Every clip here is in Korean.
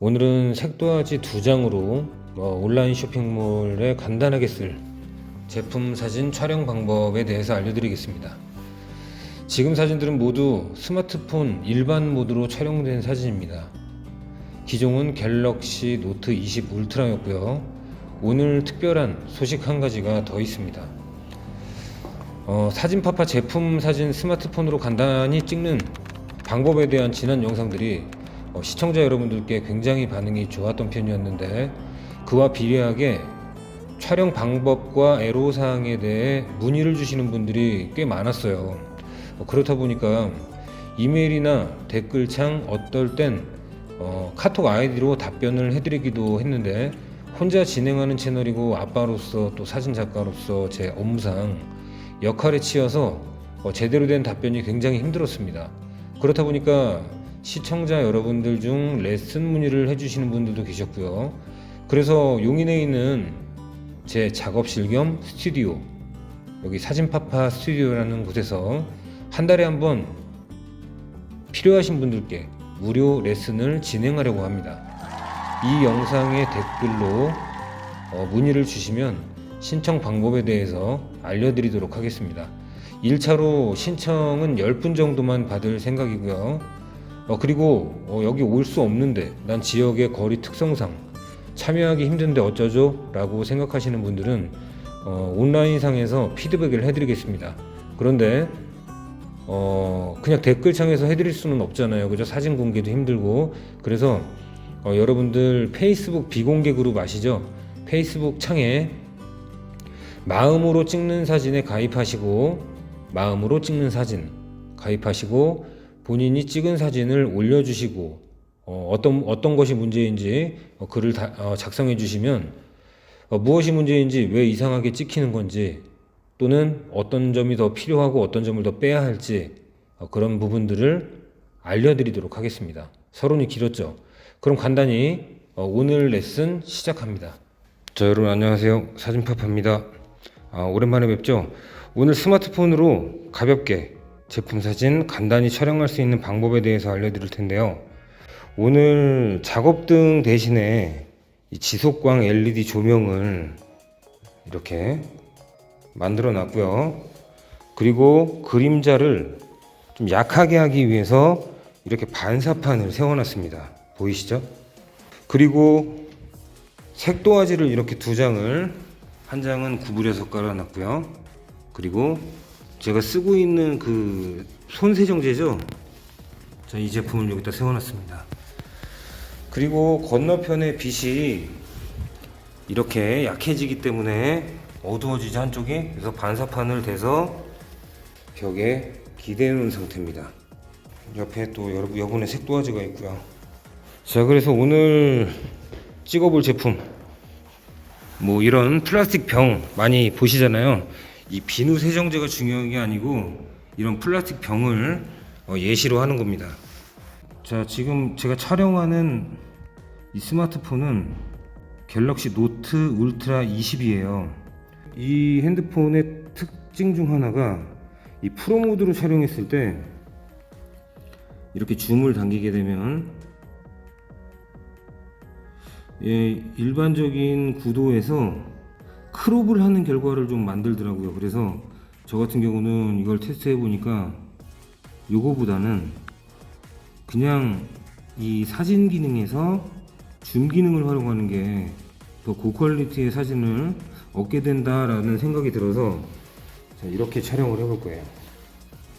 오늘은 색도화지 두 장으로 어, 온라인 쇼핑몰에 간단하게 쓸 제품 사진 촬영 방법에 대해서 알려드리겠습니다. 지금 사진들은 모두 스마트폰 일반 모드로 촬영된 사진입니다. 기종은 갤럭시 노트 20 울트라였고요. 오늘 특별한 소식 한 가지가 더 있습니다. 어, 사진파파 제품 사진 스마트폰으로 간단히 찍는 방법에 대한 지난 영상들이 어, 시청자 여러분들께 굉장히 반응이 좋았던 편이었는데 그와 비례하게 촬영 방법과 애로사항에 대해 문의를 주시는 분들이 꽤 많았어요. 어, 그렇다 보니까 이메일이나 댓글창 어떨 땐 어, 카톡 아이디로 답변을 해드리기도 했는데 혼자 진행하는 채널이고 아빠로서 또 사진 작가로서 제 업무상 역할에 치여서 어, 제대로 된 답변이 굉장히 힘들었습니다. 그렇다 보니까 시청자 여러분들 중 레슨 문의를 해주시는 분들도 계셨고요. 그래서 용인에 있는 제 작업실 겸 스튜디오 여기 사진파파 스튜디오라는 곳에서 한 달에 한 번 필요하신 분들께 무료 레슨을 진행하려고 합니다. 이 영상의 댓글로 어, 문의를 주시면 신청 방법에 대해서 알려드리도록 하겠습니다. 1차로 신청은 10분 정도만 받을 생각이고요. 어, 그리고 어, 여기 올 수 없는데 난 지역의 거리 특성상 참여하기 힘든데 어쩌죠? 라고 생각하시는 분들은 어, 온라인상에서 피드백을 해드리겠습니다. 그런데 어, 그냥 댓글창에서 해드릴 수는 없잖아요. 그죠? 사진 공개도 힘들고. 그래서 어, 여러분들 페이스북 비공개 그룹 아시죠? 페이스북 창에 마음으로 찍는 사진에 가입하시고 마음으로 찍는 사진 가입하시고 본인이 찍은 사진을 올려주시고 어, 어떤 어떤 것이 문제인지 어, 글을 다, 어, 작성해 주시면 어, 무엇이 문제인지 왜 이상하게 찍히는 건지 또는 어떤 점이 더 필요하고 어떤 점을 더 빼야 할지 어, 그런 부분들을 알려드리도록 하겠습니다. 서론이 길었죠. 그럼 간단히 어, 오늘 레슨 시작합니다. 자 여러분 안녕하세요 사진파파입니다. 아, 오랜만에 뵙죠. 오늘 스마트폰으로 가볍게 제품 사진 간단히 촬영할 수 있는 방법에 대해서 알려드릴 텐데요. 오늘 작업등 대신에 이 지속광 LED 조명을 이렇게 만들어 놨고요. 그리고 그림자를 좀 약하게 하기 위해서 이렇게 반사판을 세워 놨습니다. 보이시죠? 그리고 색도화지를 이렇게 두 장을 한 장은 구부려서 깔아 놨고요. 그리고 제가 쓰고 있는 그 손세정제죠. 자, 이 제품을 여기다 세워놨습니다. 그리고 건너편의 빛이 이렇게 약해지기 때문에 어두워지지 한쪽이 그래서 반사판을 대서 벽에 기대해 놓은 상태입니다. 옆에 또 여러분 여분의 색도화지가 있고요. 자, 그래서 오늘 찍어볼 제품 뭐 이런 플라스틱 병 많이 보시잖아요. 이 비누 세정제가 중요한 게 아니고 이런 플라스틱 병을 어, 예시로 하는 겁니다. 자, 지금 제가 촬영하는 이 스마트폰은 갤럭시 노트 울트라 20이에요. 이 핸드폰의 특징 중 하나가 이 프로 모드로 촬영했을 때 이렇게 줌을 당기게 되면 예, 일반적인 구도에서 크롭을 하는 결과를 좀 만들더라고요. 그래서 저 같은 경우는 이걸 테스트해 보니까 요거보다는 그냥 이 사진 기능에서 줌 기능을 활용하는 게 더 고퀄리티의 사진을 얻게 된다라는 생각이 들어서 자, 이렇게 촬영을 해볼 거예요.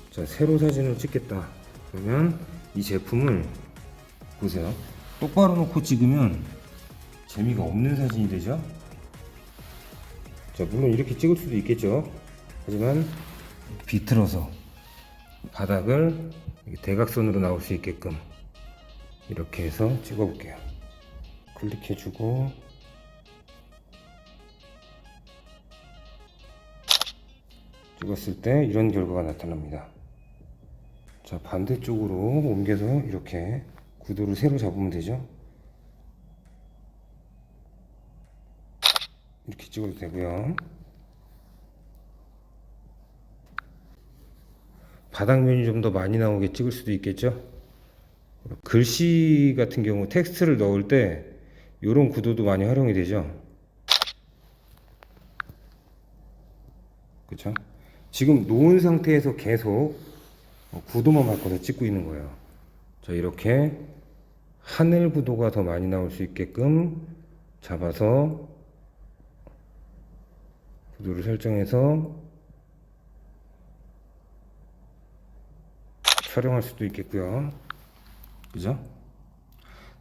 자, 세로 사진을 찍겠다. 그러면 이 제품을 보세요. 똑바로 놓고 찍으면 재미가 없는 사진이 되죠. 자, 물론 이렇게 찍을 수도 있겠죠. 하지만 비틀어서 바닥을 대각선으로 나올 수 있게끔 이렇게 해서 찍어 볼게요. 클릭해 주고 찍었을 때 이런 결과가 나타납니다. 자, 반대쪽으로 옮겨서 이렇게 구도를 세로 잡으면 되죠. 이렇게 찍어도 되고요. 바닥면이 좀 더 많이 나오게 찍을 수도 있겠죠. 글씨 같은 경우 텍스트를 넣을 때 이런 구도도 많이 활용이 되죠. 그렇죠? 지금 놓은 상태에서 계속 구도만 바꿔서 찍고 있는 거예요. 자 이렇게 하늘 구도가 더 많이 나올 수 있게끔 잡아서 구도를 설정해서 촬영할 수도 있겠고요. 그죠?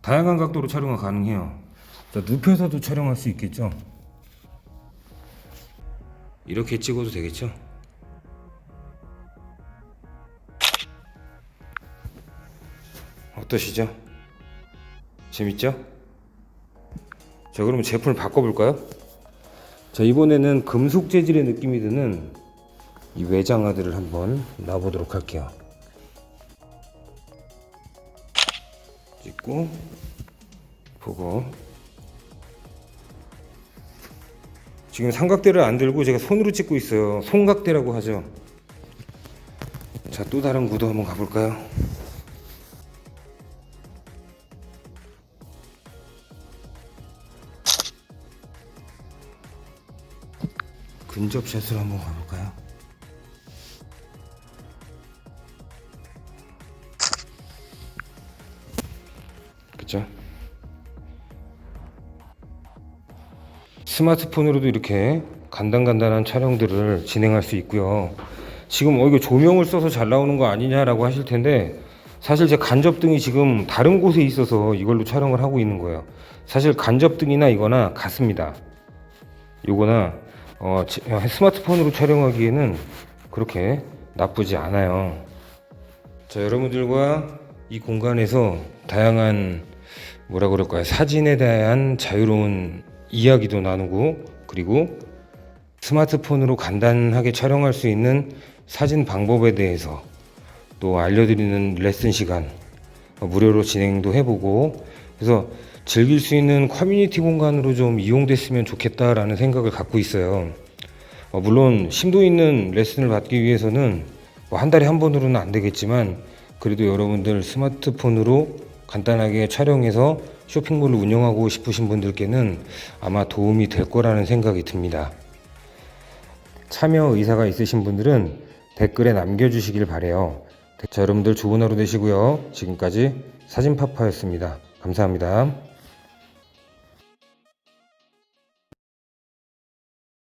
다양한 각도로 촬영이 가능해요. 자, 눕혀서도 촬영할 수 있겠죠? 이렇게 찍어도 되겠죠? 어떠시죠? 재밌죠? 자, 그러면 제품을 바꿔볼까요? 자, 이번에는 금속 재질의 느낌이 드는 이 외장하드를 한번 놔보도록 할게요. 찍고 보고 지금 삼각대를 안 들고 제가 손으로 찍고 있어요. 손각대라고 하죠. 자, 또 다른 구도 한번 가볼까요? 근접 샷으로 한번 가볼까요? 그죠? 스마트폰으로도 이렇게 간단간단한 촬영들을 진행할 수 있고요. 지금 어 이거 조명을 써서 잘 나오는 거 아니냐라고 하실 텐데 사실 제 간접등이 지금 다른 곳에 있어서 이걸로 촬영을 하고 있는 거예요. 사실 간접등이나 이거나 같습니다. 요거나 어, 지- 어, 스마트폰으로 촬영하기에는 그렇게 나쁘지 않아요. 자, 여러분들과 이 공간에서 다양한 뭐라 그럴까요? 사진에 대한 자유로운 이야기도 나누고 그리고 스마트폰으로 간단하게 촬영할 수 있는 사진 방법에 대해서 또 알려드리는 레슨 시간 어, 무료로 진행도 해보고 그래서 즐길 수 있는 커뮤니티 공간으로 좀 이용됐으면 좋겠다라는 생각을 갖고 있어요. 어, 물론 심도 있는 레슨을 받기 위해서는 뭐한 달에 한 번으로는 안 되겠지만 그래도 여러분들 스마트폰으로 간단하게 촬영해서 쇼핑몰을 운영하고 싶으신 분들께는 아마 도움이 될 거라는 생각이 듭니다. 참여 의사가 있으신 분들은 댓글에 남겨주시길 바래요. 자, 여러분들 좋은 하루 되시고요. 지금까지 사진파파였습니다. 감사합니다.